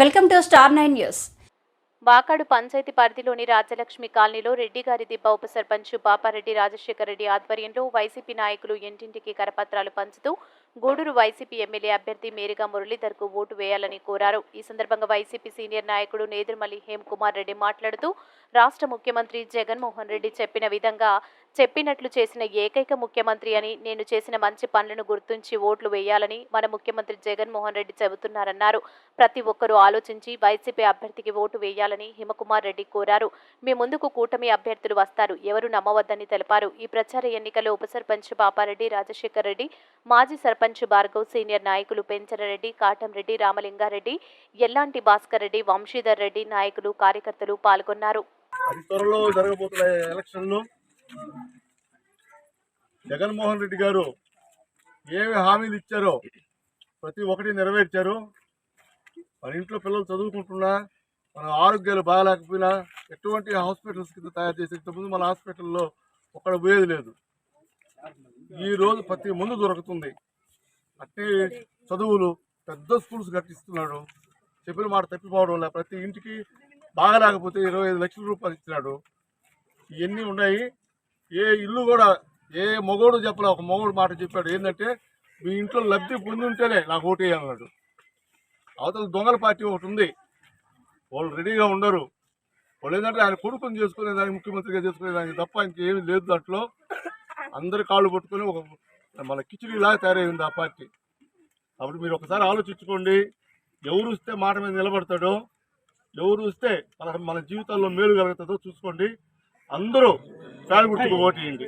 Welcome to star nine news. Vakadu panchayati పరిధిలోని రాజలక్ష్మి కాలనీలో రెడ్డి గారి దిబ్బ ఉప సర్పంచ్ పాపారెడ్డి రాజశేఖర రెడ్డి ఆధ్వర్యంలో వైసీపీ నాయకులు ఇంటింటికి కరపత్రాలు పంచుతూ గూడూరు వైసీపీ ఎమ్మెల్యే అభ్యర్థి మేరిగా మురళీధర్కు ఓటు వేయాలని కోరారు. ఈ సందర్భంగా వైసీపీ సీనియర్ నాయకుడు నేదురుమల్లి హేమ్ కుమార్ రెడ్డి మాట్లాడుతూ రాష్ట్ర ముఖ్యమంత్రి జగన్మోహన్ రెడ్డి చెప్పిన విధంగా చెప్పినట్లు చేసిన ఏకైక ముఖ్యమంత్రి అని నేను చేసిన మంచి పనులను గుర్తుంచి ఓట్లు వేయాలని మన ముఖ్యమంత్రి జగన్మోహన్ రెడ్డి చెబుతున్నారన్నారు. ప్రతి ఒక్కరూ ఆలోచించి వైసీపీ అభ్యర్థికి ఓటు వేయాలని హిమకుమార్ రెడ్డి కోరారు. మీ ముందుకు కూటమి అభ్యర్థులు వస్తారు. ఎవరు నమ్మవద్దని తెలిపారు. ఈ ప్రచార ఎన్నికల్లో ఉప సర్పంచ్ పాపారెడ్డి రాజశేఖర్ రెడ్డి మాజీ సర్పంచ్ భార్గవ్ సీనియర్ నాయకులు పెంచరరెడ్డి కాటంరెడ్డి రామలింగారెడ్డి ఎల్లాంటి భాస్కర్ రెడ్డి వంశీధర్ రెడ్డి నాయకులు కార్యకర్తలు పాల్గొన్నారు. అతి త్వరలో జరగబోతున్న ఎలక్షన్లో జగన్మోహన్ రెడ్డి గారు ఏమి హామీలు ఇచ్చారో ప్రతి ఒక్కటి నెరవేర్చారు. మన ఇంట్లో పిల్లలు చదువుకుంటున్నా మన ఆరోగ్యాలు బాగాలేకపోయినా ఎటువంటి హాస్పిటల్స్ కింద తయారు చేసే ఇంతకుముందు మన హాస్పిటల్లో ఒక్కడ పోయేది లేదు. ఈ రోజు ప్రతి ముందు దొరుకుతుంది. అట్టి చదువులు పెద్ద స్కూల్స్ కట్టిస్తున్నాడు. చెప్పిన మాట తప్పిపోవడం వల్ల ప్రతి ఇంటికి బాగలేకపోతే ఇరవై ఐదు లక్షల రూపాయలు ఇచ్చినాడు. ఇవన్నీ ఉన్నాయి. ఏ ఇల్లు కూడా ఏ మగోడు చెప్పలే ఒక మగోడు మాట చెప్పాడు. ఏంటంటే మీ ఇంట్లో లబ్ధి పొంది ఉంటేనే నాకు ఓటు వేయాలన్నాడు అవతల దొంగల పార్టీ ఒకటి ఉంది. వాళ్ళు రెడీగా ఉండరు. వాళ్ళు ఏంటంటే ఆయన కొడుకుని చేసుకునే దానికి ముఖ్యమంత్రిగా చేసుకునే దానికి తప్ప ఇంకేమీ లేదు దాంట్లో. అందరు కాళ్ళు పట్టుకొని ఒక మన కిచిడీలాగా తయారైంది ఆ పార్టీ. కాబట్టి మీరు ఒకసారి ఆలోచించుకోండి. ఎవరు వస్తే మాట మీద నిలబడతాడో ఎవరు వస్తే మన మన జీవితాల్లో మేలు కలుగుతుందో చూసుకోండి. అందరూ ఫ్యాన్ గుర్తుకు ఓటేయండి.